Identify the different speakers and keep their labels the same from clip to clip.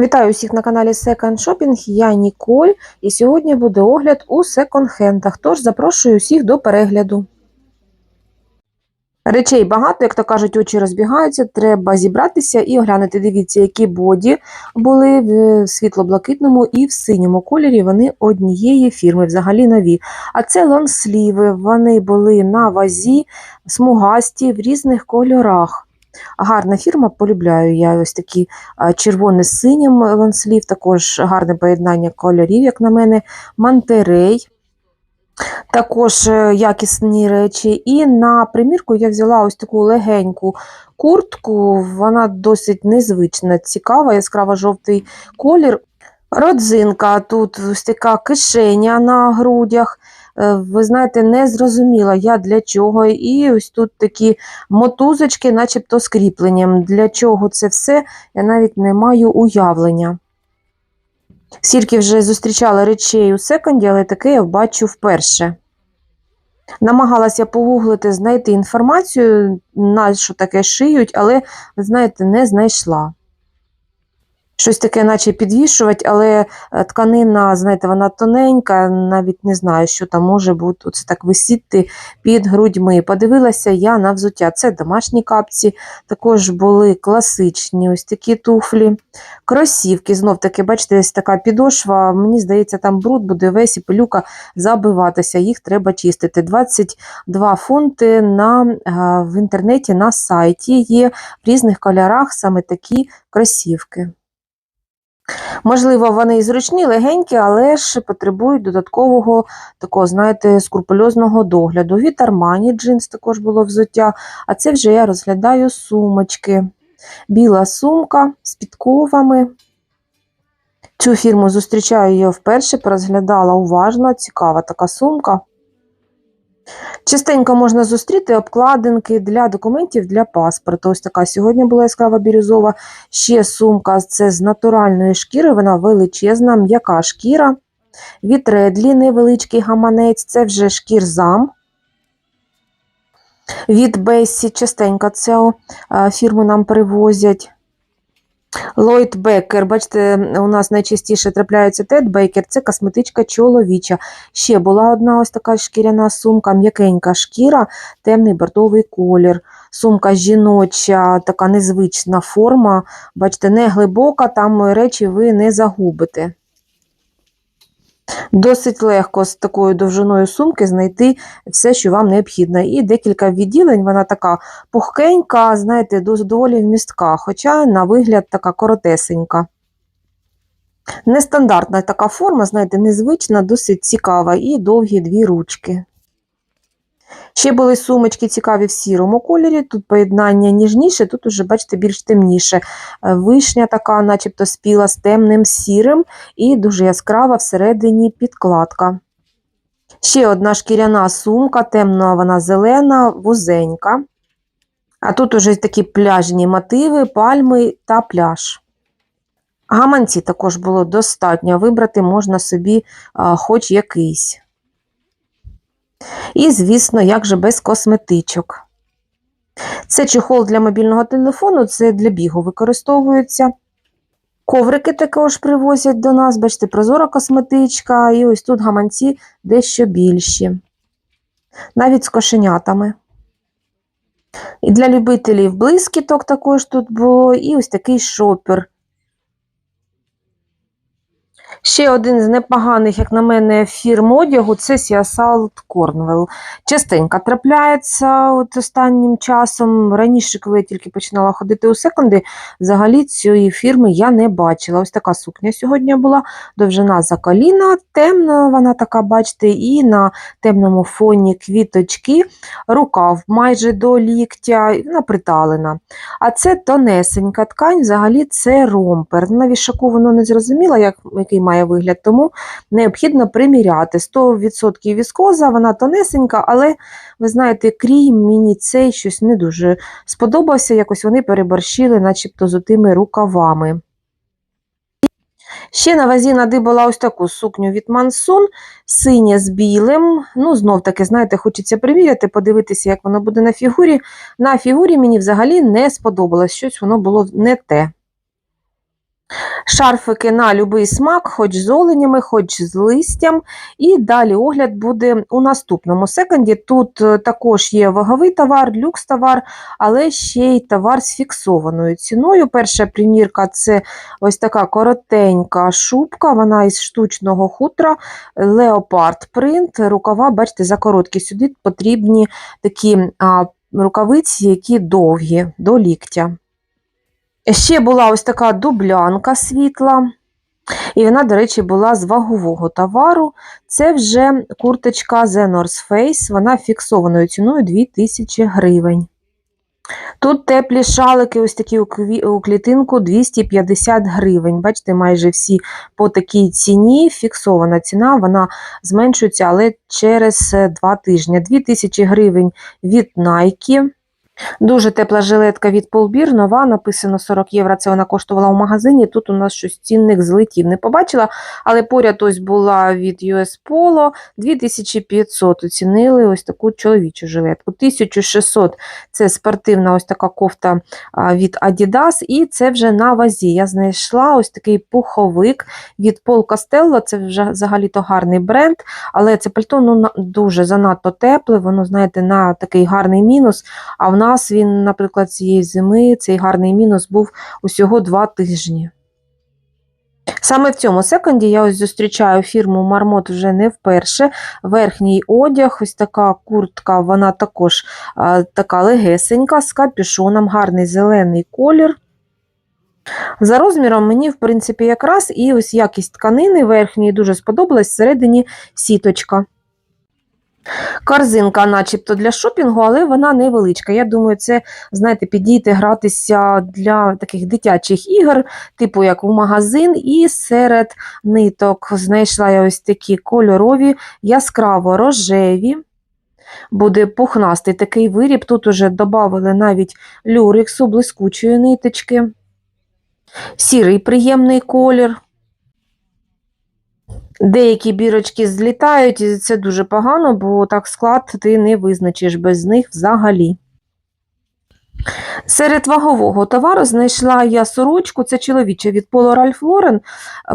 Speaker 1: Вітаю всіх на каналі Second Shopping. Я Ніколь, і сьогодні буде огляд у секонд-хендах. Тож запрошую всіх до перегляду. Речей багато, як то кажуть, очі розбігаються. Треба зібратися і оглянути. Дивіться, які боді були в світло-блакитному і в синьому кольорі. Вони однієї фірми, взагалі нові. А це лонсліви. Вони були на вазі, смугасті в різних кольорах. Гарна фірма, полюбляю я ось такі червоний з синім лонслів, також гарне поєднання кольорів, як на мене, мантерей. Також е, якісні речі. І на примірку я взяла ось таку легеньку куртку, вона досить незвична, цікава, яскраво-жовтий колір. Родзинка, тут ось така кишеня на грудях. Е, Ви знаєте, не зрозуміла я для чого. І ось тут такі мотузочки, начебто з. Для чого це все, я навіть не маю уявлення. Скільки вже зустрічала речей у секонді, але таке я бачу вперше. Намагалася погуглити, знайти інформацію, на що таке шиють, але, знаєте, не знайшла. Щось таке, наче підвішувати, але е, тканина, знаєте, вона тоненька, навіть не знаю, що там може бути оце так висіти під грудьми. Подивилася я на взуття. Це домашні капці, також були класичні ось такі туфлі. Кросівки, знов таки, бачите, ось така підошва. Мені здається, там бруд буде весь і пилюка забиватися, їх треба чистити. 22 фунти на, е, в інтернеті на сайті є в різних кольорах саме такі кросівки. Можливо, вони і зручні, легенькі, але ж потребують додаткового такого, знаєте, скрупульозного догляду. Від Armani джинс також було взуття, а це вже я розглядаю сумочки. Біла сумка з підковами. Цю фірму зустрічаю я вперше, порозглядала уважно, цікава така сумка. Частенько можна зустріти обкладинки для документів для паспорту. Ось така сьогодні була яскрава бірюзова. Ще сумка це з натуральної шкіри, вона величезна, м'яка шкіра. Від Редлі невеличкий гаманець, це вже шкірзам. Від Бесі частенько цю е, фірму нам привозять. Ллойд Беккер, бачите, у нас найчастіше трапляється Тед Бейкер, це косметичка чоловіча. Ще була одна ось така шкіряна сумка, м'якенька шкіра, темний бордовий колір. Сумка жіноча, така незвична форма. Бачите, не глибока, там речі ви не загубите. Досить легко з такою довжиною сумки знайти все, що вам необхідно. І декілька відділень, вона така пухкенька, знаєте, доволі вмістка, хоча на вигляд така коротесенька. Нестандартна така форма, знаєте, незвична, досить цікава і довгі дві ручки. Ще були сумочки цікаві в сірому кольорі, тут поєднання ніжніше, тут уже, бачите, більш темніше. Е, Вишня така, начебто спіла з темним сірим і дуже яскрава всередині підкладка. Ще одна шкіряна сумка, темно вона зелена, вузенька. А тут уже такі пляжні мотиви, пальми та пляж. Гаманці також було достатньо, вибрати можна собі хоч якийсь. І, звісно, як же без косметичок. Це чехол для мобільного телефону, це для бігу використовується. Коврики також привозять до нас, бачите, прозора косметичка, і ось тут гаманці дещо більші. Навіть з кошенятами. І для любителів блискіток також тут було, і ось такий шопер. Ще один з непоганих, як на мене, фірм одягу це Сіасалт Корнвелл. Частенько трапляється от останнім часом. Раніше, коли я тільки починала ходити у секонди, взагалі цієї фірми я не бачила. Ось така сукня сьогодні була, довжина за коліна, темна вона така, бачите, і на темному фоні квіточки, рукав майже до ліктя, вона приталена. А це тонесенька ткань, взагалі це ромпер. На вішаку воно не зрозуміло, як, який має вигляд, тому необхідно приміряти. 100% віскоза, вона тонесенька, але ви знаєте, крій мені цей щось не дуже сподобався, якось вони переборщили, начебто з тими рукавами. Ще на вазі надибала ось таку сукню від Мансон, синє з білим. Ну, знов таки, знаєте, хочеться приміряти, подивитися, як воно буде на фігурі. На фігурі мені взагалі не сподобалось, щось воно було не те. Шарфики на будь-який смак, хоч з оленями, хоч з листям. І далі огляд буде у наступному секонді. Тут е, також є ваговий товар, люкс товар, але ще й товар з фіксованою ціною. Перша примірка це ось така коротенька шубка, вона із штучного хутра, леопард принт, рукава, бачите, за короткі. Сюди потрібні такі рукавиці, які довгі, до ліктя. Ще була ось така дублянка світла. І вона, до речі, була з вагового товару. Це вже курточка The North Face, вона фіксованою ціною 2000 гривень. Тут теплі шалики, ось такі у клітинку 250 гривень. Бачите, майже всі по такій ціні. Фіксована ціна, вона зменшується, але через е, два тижні. 2000 гривень від Nike. Дуже тепла жилетка від Полбір, нова, написано 40 євро. Це вона коштувала у магазині. Тут у нас щось цінник злетів. Не побачила, але поряд ось була від US Polo 2500. Оцінили ось таку чоловічу жилетку. 1600 це спортивна ось така кофта від Adidas, і це вже на вазі. Я знайшла ось такий пуховик від Paul Castello. Це вже взагалі-то гарний бренд, але це пальто ну, дуже занадто тепле, воно, знаєте, на такий гарний мінус. А в нас він, наприклад, цієї зими цей гарний мінус був усього два тижні. Саме в цьому секонді я ось зустрічаю фірму Мармот вже не вперше. Верхній одяг, ось така куртка, вона також а, така легесенька, з капюшоном, гарний зелений колір. За розміром мені, в принципі, якраз і ось якість тканини верхньої дуже сподобалась, всередині сіточка. Корзинка, начебто для шопінгу, але вона невеличка. Я думаю, це, знаєте, підійти гратися для таких дитячих ігор, типу як у магазин, і серед ниток знайшла я ось такі кольорові, яскраво рожеві. Буде пухнастий такий виріб. Тут уже додали навіть люрексу, блискучої ниточки. Сірий приємний колір. Деякі бірочки злітають, і це дуже погано, бо так склад ти не визначиш без них взагалі. Серед вагового товару знайшла я сорочку, це чоловіча від Polo Ralph Lauren.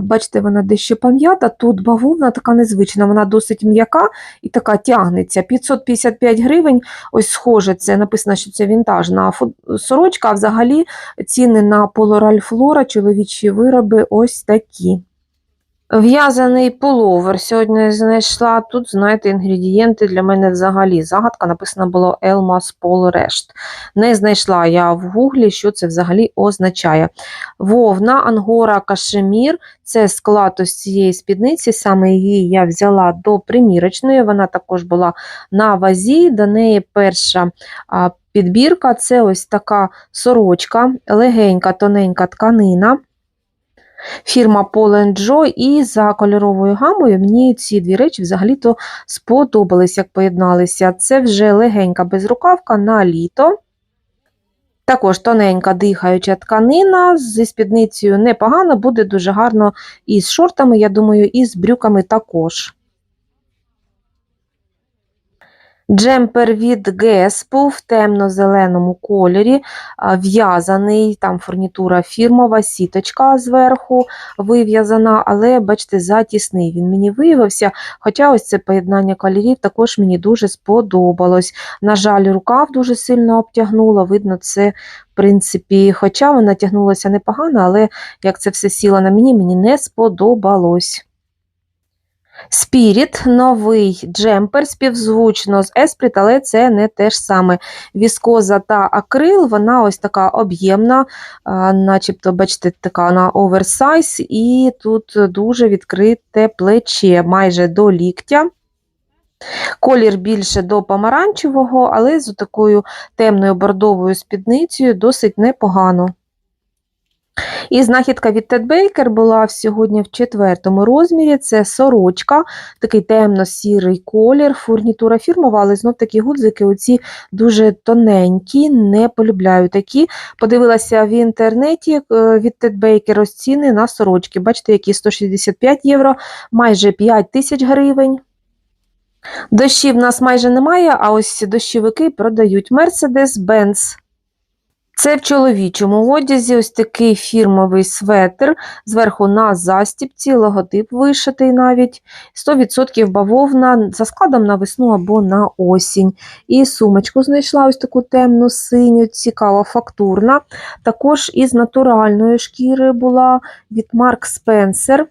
Speaker 1: Бачите, вона дещо пам'ята. Тут бавовна така незвична, вона досить м'яка і така тягнеться. 555 гривень. Ось схоже, це написано, що це вінтажна сорочка, а взагалі ціни на Polo Ralph Lauren, чоловічі вироби ось такі. В'язаний пуловер сьогодні знайшла. Тут, знаєте, інгредієнти для мене взагалі загадка. Написано було Elmas Pol Rest. Не знайшла я в гуглі, що це взагалі означає. Вовна, ангора, кашемір це склад ось цієї спідниці. Саме її я взяла до примірочної. Вона також була на вазі. До неї перша підбірка це ось така сорочка, легенька, тоненька тканина. Фірма Paul Joy, і за кольоровою гамою мені ці дві речі взагалі-то сподобались, як поєдналися. Це вже легенька безрукавка на літо. Також тоненька дихаюча тканина зі спідницею непогано, буде дуже гарно і з шортами, я думаю, і з брюками також. Джемпер від Геспу в темно-зеленому кольорі, в'язаний, там фурнітура фірмова, сіточка зверху вив'язана, але, бачите, затісний він мені виявився. Хоча ось це поєднання кольорів також мені дуже сподобалось. На жаль, рукав дуже сильно обтягнула, видно, це, в принципі, хоча вона тягнулася непогано, але як це все сіло на мені, мені не сподобалось. Спіріт, новий джемпер, співзвучно з Esprit, але це не те ж саме. Віскоза та акрил, вона ось така об'ємна, начебто, бачите, така на оверсайз, і тут дуже відкрите плече, майже до ліктя. Колір більше до помаранчевого, але з такою темною бордовою спідницею досить непогано. І знахідка від Ted Baker була сьогодні в четвертому розмірі. Це сорочка, такий темно-сірий колір, фурнітура фірмова, але знов такі гудзики оці дуже тоненькі, не полюбляю такі. Подивилася в інтернеті е, від Ted Baker ось ціни на сорочки. Бачите, які 165 євро, майже 5 тисяч гривень. Дощів в нас майже немає, а ось дощовики продають Mercedes-Benz. Це в чоловічому одязі ось такий фірмовий светр, зверху на застіпці, логотип вишитий навіть, 100% бавовна за складом на весну або на осінь. І сумочку знайшла ось таку темну синю, цікава, фактурна. Також із натуральної шкіри була від Марк Спенсер.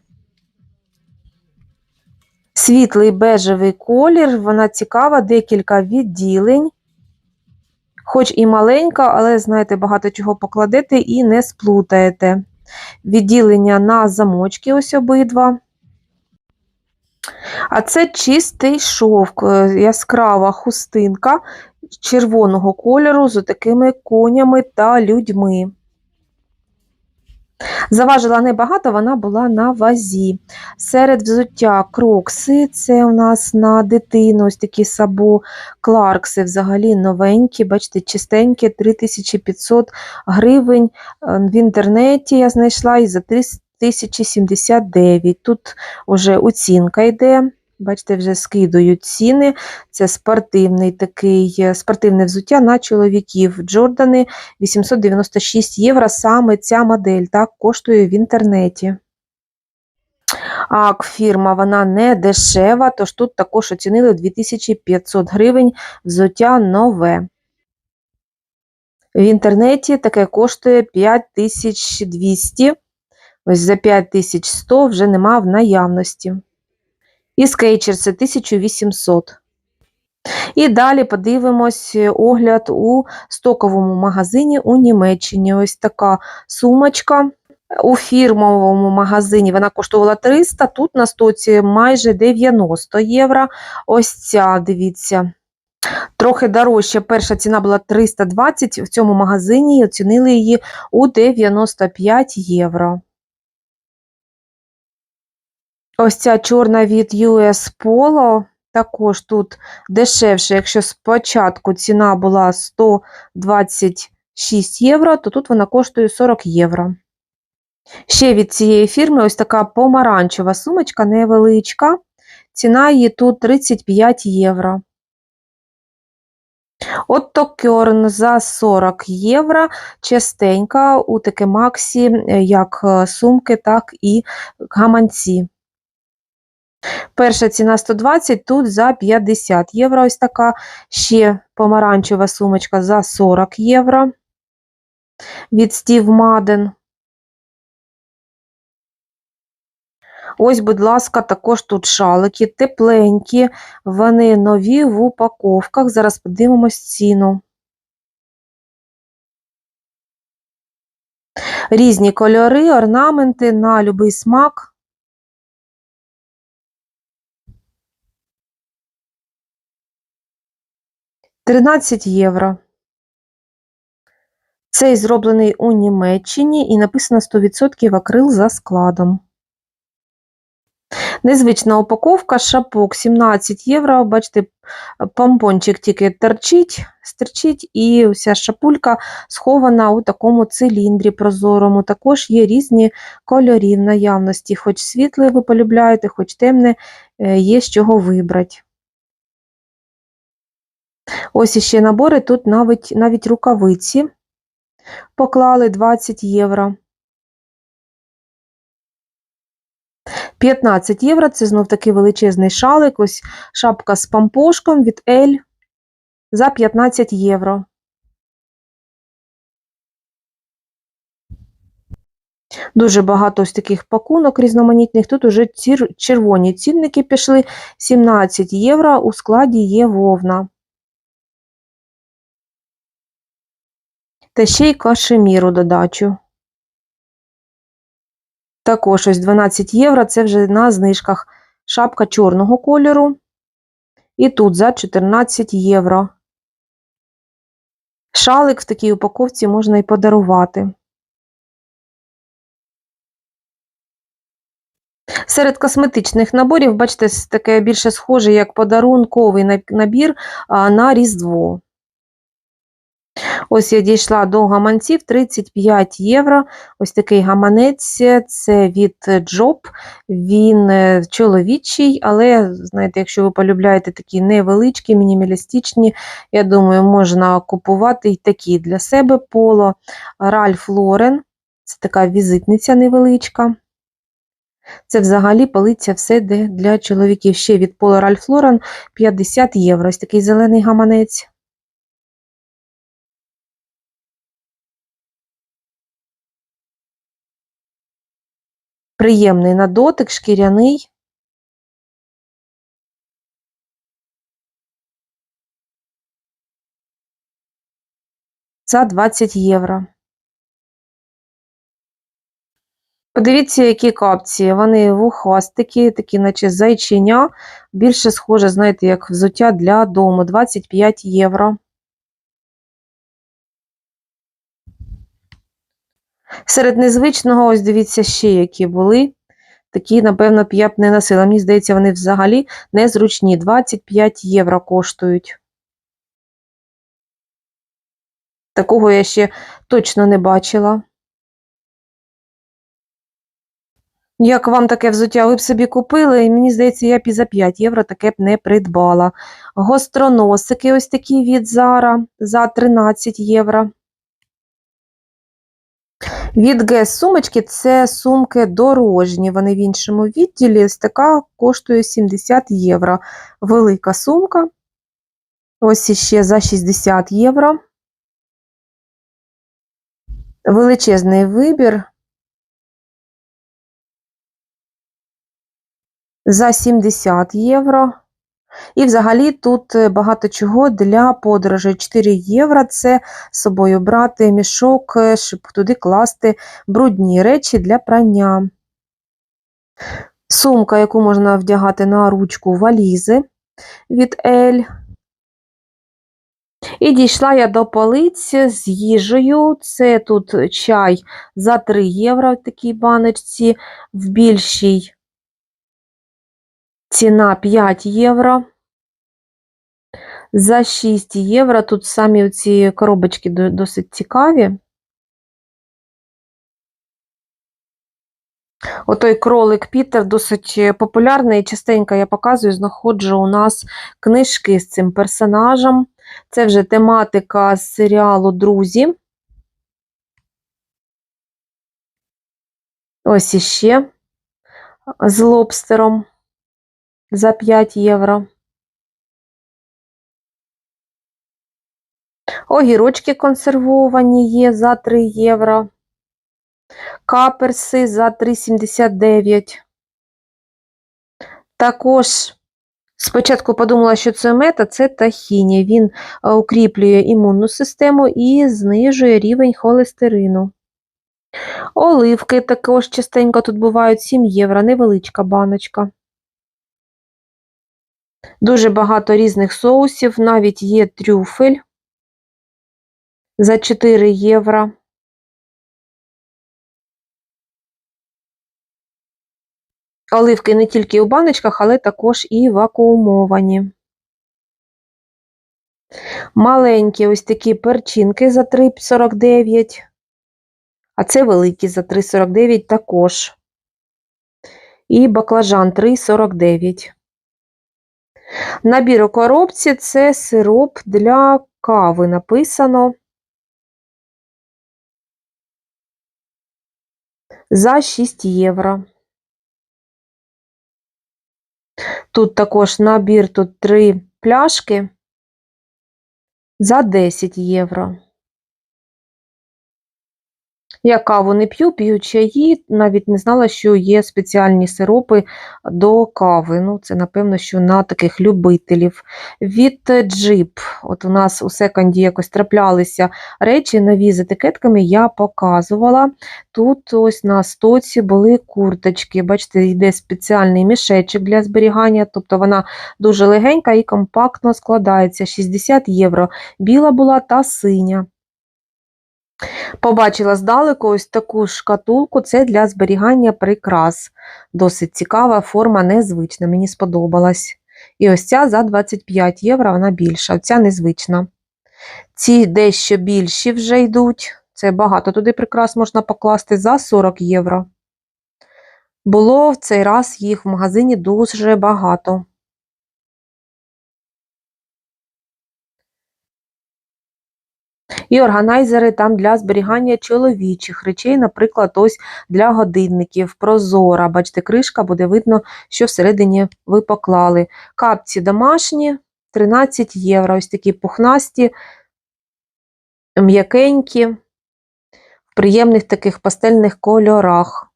Speaker 1: Світлий бежевий колір, вона цікава, декілька відділень. Хоч і маленька, але, знаєте, багато чого покладете і не сплутаєте. Відділення на замочки ось обидва. А це чистий шовк, е, яскрава хустинка червоного кольору з такими конями та людьми. Заважила небагато, вона була на вазі. Серед взуття крокси, це у нас на дитину, ось такі сабо кларкси, взагалі новенькі, бачите, чистенькі, 3500 гривень. Е, В інтернеті я знайшла і за 3079. Тут вже оцінка йде. Бачите, вже скидують ціни. Це спортивний такий, е, спортивне взуття на чоловіків. Джордани 896 євро. Саме ця модель так коштує в інтернеті. АК фірма вона не дешева, тож тут також оцінили 2500 гривень взуття нове. В інтернеті таке коштує 5200. Ось за 5100 вже нема в наявності. І скейчер це 1800. І далі подивимось е, огляд у стоковому магазині у Німеччині. Ось така сумочка. У фірмовому магазині вона коштувала 300, тут на стоці майже 90 євро. Ось ця, дивіться. Трохи дорожче. Перша ціна була 320, в цьому магазині оцінили її у 95 євро. Ось ця чорна від US Polo, також тут дешевше, якщо спочатку ціна була 126 євро, то тут вона коштує 40 євро. Ще від цієї фірми ось така помаранчева сумочка, невеличка. Ціна її тут 35 євро. От Токерн за 40 євро, частенька у таке Максі, як е, сумки, так і гаманці. Перша ціна 120, тут за 50 євро. Ось така ще помаранчева сумочка за 40 євро від Steve Madden. Ось, будь ласка, також тут шалики, тепленькі, вони нові в упаковках. Зараз подивимось ціну. Різні кольори, орнаменти на будь-який смак. Тринадцять євро. Цей зроблений у Німеччині і написано 100% акрил за складом. Незвична упаковка, шапок 17 євро. Бачите, помпончик тільки торчить, стерчить, і вся шапулька схована у такому циліндрі прозорому. Також є різні кольорі в наявності. Хоч світле ви полюбляєте, хоч темне, е, є з чого вибрати. Ось іще набори, тут навіть, навіть рукавиці поклали 20 євро. 15 євро це знов такий величезний шалик, ось шапка з пампошком від L за 15 євро. Дуже багато ось таких пакунок різноманітних. Тут уже червоні цінники пішли 17 євро, у складі є вовна. Та ще й кашемір у додачу. Також ось 12 євро, це вже на знижках. Шапка чорного кольору. І тут за 14 євро. Шалик в такій упаковці можна і подарувати. Серед косметичних наборів, бачите, таке більше схоже, як подарунковий набір на Різдво. Ось я дійшла до гаманців 35 євро. Ось такий гаманець, це від Job. Він е, чоловічий, але, знаєте, якщо ви полюбляєте такі невеличкі, мінімалістичні, я думаю, можна купувати і такі для себе поло. Ральф Лорен. Це така візитниця невеличка. Це взагалі полиця все де для чоловіків. Ще від Пола Ральф Лорен 50 євро. Ось такий зелений гаманець. Приємний на дотик, шкіряний. За 20 євро. Подивіться, які капці. Вони вухастики, такі, наче зайчиня. Більше схоже, знаєте, як взуття для дому. 25 євро. Серед незвичного, ось дивіться, ще які були. Такі, напевно, б я б не носила. Мені здається, вони взагалі незручні. 25 євро коштують. Такого я ще точно не бачила. Як вам таке взуття? Ви б собі купили, і мені здається, я б і за 5 євро таке б не придбала. Гостроносики ось такі від Zara за 13 євро. Від ГЕС сумочки це сумки дорожні. Вони в іншому відділі. Ось така коштує 70 євро. Велика сумка. Ось іще за 60 євро. Величезний вибір. За 70 євро. І взагалі тут е, багато чого для подорожей. 4 євро це з собою брати мішок, е, щоб туди класти брудні речі для прання. Сумка, яку можна вдягати на ручку валізи від L. І дійшла я до полиці з їжею. Це тут чай за 3 євро в такій баночці, в більшій ціна 5 євро. За 6 євро. Тут самі ці коробочки досить цікаві. Отой кролик Пітер досить популярний. Частенько я показую, знаходжу у нас книжки з цим персонажем. Це вже тематика з серіалу Друзі. Ось іще з лобстером за 5 євро. Огірочки консервовані є за 3 євро. Каперси за 3,79. Також спочатку подумала, що це мета, це тахіні. Він е, укріплює імунну систему і знижує рівень холестерину. Оливки також частенько тут бувають 7 євро, невеличка баночка. Дуже багато різних соусів, навіть є трюфель за 4 євро. Оливки не тільки у баночках, але також і вакуумовані. Маленькі ось такі перчинки за 3,49, а це великі за 3,49 також. І баклажан 3,49. Набір у коробці це сироп для кави написано. За 6 євро. Тут також набір, тут три пляшки за 10 євро. Я каву не п'ю, п'ю чаї, навіть не знала, що є спеціальні сиропи до кави. Ну, Це, напевно, що на таких любителів. Від джип. От у нас у секонді якось траплялися речі нові з етикетками, я показувала. Тут ось на стоці були курточки. Бачите, йде спеціальний мішечок для зберігання, тобто вона дуже легенька і компактно складається. 60 євро. Біла була та синя. Побачила здалеку ось таку шкатулку, це для зберігання прикрас. Досить цікава, форма незвична, мені сподобалась. І ось ця за 25 євро, вона більша, ця незвична. Ці дещо більші вже йдуть. Це багато туди прикрас можна покласти за 40 євро. Було в цей раз їх в магазині дуже багато. І органайзери там для зберігання чоловічих речей, наприклад, ось для годинників, прозора. Бачите, кришка буде видно, що всередині ви поклали. Капці домашні 13 євро. Ось такі пухнасті, м'якенькі, в приємних таких пастельних кольорах.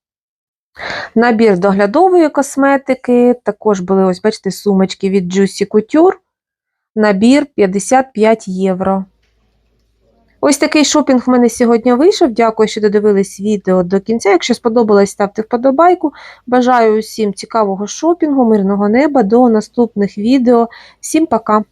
Speaker 1: Набір доглядової косметики. Також були, ось, бачите, сумочки від Juicy Couture. Набір 55 євро. Ось такий шопінг в мене сьогодні вийшов. Дякую, що додивились відео до кінця. Якщо сподобалось, ставте вподобайку. Бажаю усім цікавого шопінгу, мирного неба. До наступних відео. Всім пока!